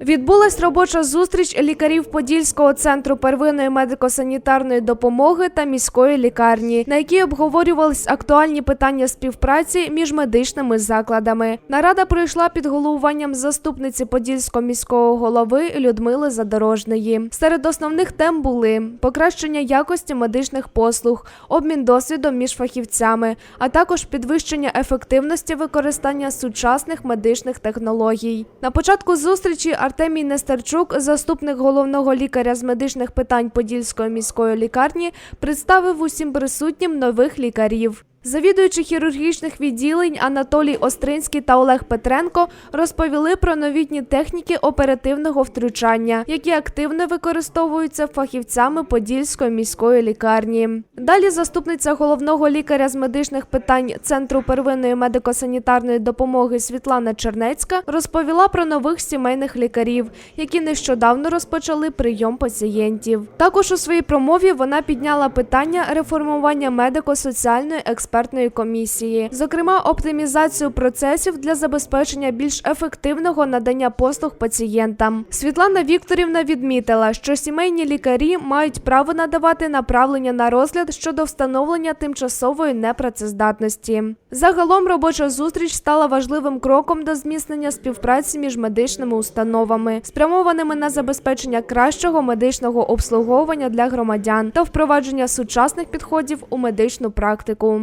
Відбулась робоча зустріч лікарів Подільського центру первинної медико-санітарної допомоги та міської лікарні, на якій обговорювались актуальні питання співпраці між медичними закладами. Нарада пройшла під головуванням заступниці Подільського міського голови Людмили Задорожної. Серед основних тем були покращення якості медичних послуг, обмін досвідом між фахівцями, а також підвищення ефективності використання сучасних медичних технологій. На початку зустрічі Артемій Нестерчук, заступник головного лікаря з медичних питань Подільської міської лікарні, представив усім присутнім нових лікарів. Завідуючі хірургічних відділень Анатолій Остринський та Олег Петренко розповіли про новітні техніки оперативного втручання, які активно використовуються фахівцями Подільської міської лікарні. Далі заступниця головного лікаря з медичних питань Центру первинної медико-санітарної допомоги Світлана Чернецька розповіла про нових сімейних лікарів, які нещодавно розпочали прийом пацієнтів. Також у своїй промові вона підняла питання реформування медико-соціальної експертної комісії, зокрема оптимізацію процесів для забезпечення більш ефективного надання послуг пацієнтам. Світлана Вікторівна відмітила, що сімейні лікарі мають право надавати направлення на розгляд щодо встановлення тимчасової непрацездатності. Загалом робоча зустріч стала важливим кроком до зміцнення співпраці між медичними установами, спрямованими на забезпечення кращого медичного обслуговування для громадян та впровадження сучасних підходів у медичну практику.